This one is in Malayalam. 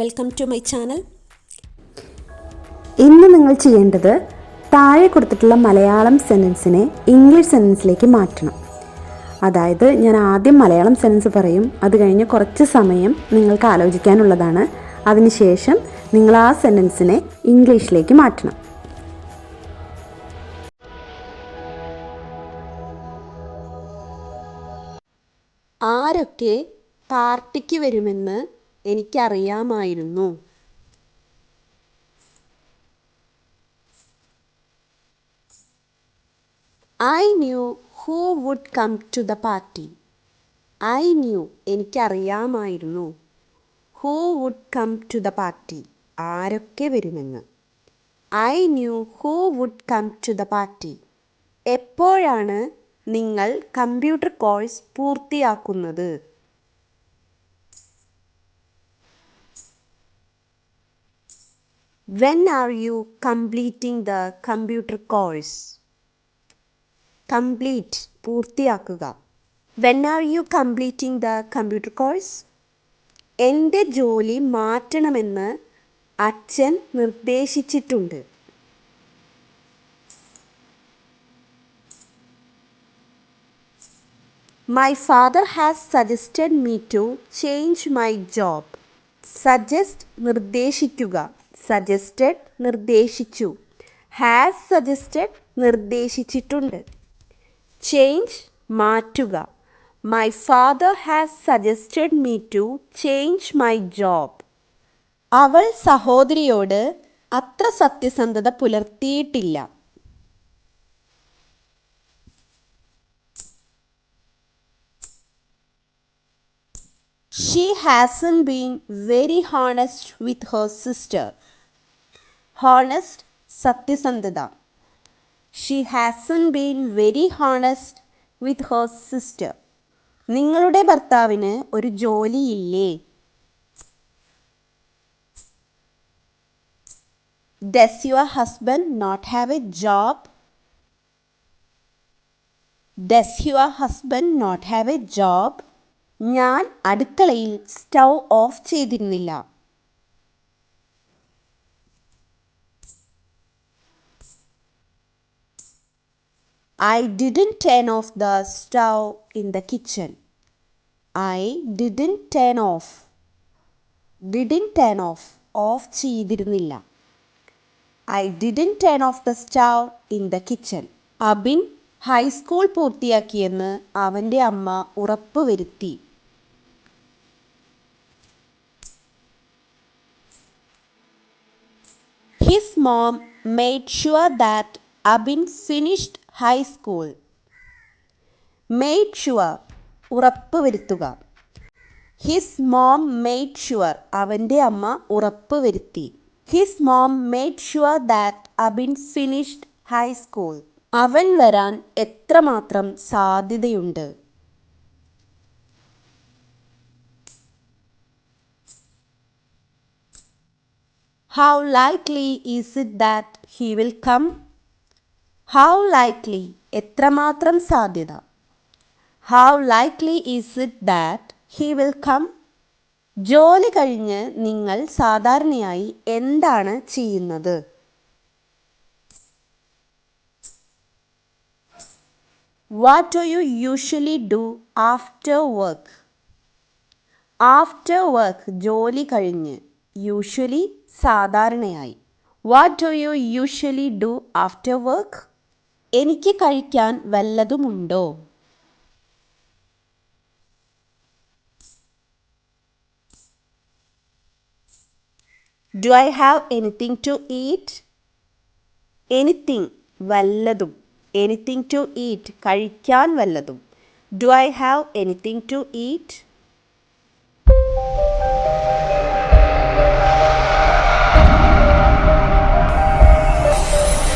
വെൽക്കം ടു മൈ ചാനൽ ഇന്ന് നിങ്ങൾ ചെയ്യേണ്ടത് താഴെ കൊടുത്തിട്ടുള്ള മലയാളം സെന്റൻസിനെ ഇംഗ്ലീഷ് സെന്റൻസിലേക്ക് മാറ്റണം. അതായത് ഞാൻ ആദ്യം മലയാളം സെന്റൻസ് പറയും അത് കഴിഞ്ഞ് കുറച്ച് സമയം നിങ്ങൾക്ക് ആലോചിക്കാനുള്ളതാണ്. അതിനുശേഷം നിങ്ങൾ ആ സെന്റൻസിനെ ഇംഗ്ലീഷിലേക്ക് മാറ്റണം. ആരൊക്കെ പാർട്ടിക്ക് വരുമെന്ന് എനിക്കറിയാമായിരുന്നു. I knew who would come to the party I knew എനിക്കറിയാമായിരുന്നു who would come to the party ആരൊക്കെ വരുമെന്ന്. I knew who would come to the party എപ്പോഴാണ് നിങ്ങൾ കമ്പ്യൂട്ടർ കോഴ്സ് പൂർത്തിയാക്കുന്നത്? When are you completing the computer course? Complete പൂർത്തിയാക്കുക. When are you completing the computer course എന്റെ ജോലി മാറ്റണമെന്ന് അച്ഛൻ നിർദ്ദേശിച്ചിട്ടുണ്ട്. My father has suggested me to change my job suggest നിർദ്ദേശിക്കുക. Suggested നിർദ്ദേശിച്ചു. ഹാസ് സജസ്റ്റഡ് നിർദ്ദേശിച്ചിട്ടുണ്ട്. ചേഞ്ച് മാറ്റുക. My father has suggested me to change my job അവൾ സഹോദരിയോട് അത്ര സത്യസന്ധത പുലർത്തിയിട്ടില്ല. She hasn't been very honest with her sister honest സത്യസന്ധത she hasn't been very honest with her sister നിങ്ങളുടെ ഭർത്താവിന് ഒരു ജോലിയില്ലേ? Does your husband not have a job does your husband not have a job ഞാൻ അടുക്കളയിൽ സ്റ്റൗ ഓഫ് ചെയ്തിരുന്നില്ല. I didn't turn off the stove in the kitchen. I didn't turn off. Didn't turn off. Off ചെയ്തിരുന്നില്ല I didn't turn off the stove in the kitchen Abin high school പൂർത്തിയാക്കിയെന്ന് അവന്റെ അമ്മ ഉറപ്പുവരുത്തി his mom made sure that Abin finished high school made sure ഉറപ്പുവരുത്തുക. ഹിസ് മോം മെയ്ഡ് ഷുവർ അവന്റെ അമ്മ ഉറപ്പുവരുത്തി. His mom made sure that Abin finished high school അവൻ വരാൻ എത്രമാത്രം സാധ്യതയുണ്ട്? How likely is it that he will come how likely എത്രമാത്രം സാധ്യത? How likely is it that he will come ജോലി കഴിഞ്ഞ് നിങ്ങൾ സാധാരണയായി എന്താണ് ചെയ്യുന്നത്? What do you usually do after work after work ജോലി കഴിഞ്ഞ് യൂഷ്വലി സാധാരണയായി. What do you usually do after work എനിക്ക് കഴിക്കാൻ വല്ലതുമുണ്ടോ? Do I have anything to eat anything വല്ലതും. എനിത്തിങ് ടു ഈറ്റ് കഴിക്കാൻ വല്ലതും. Do I have anything to eat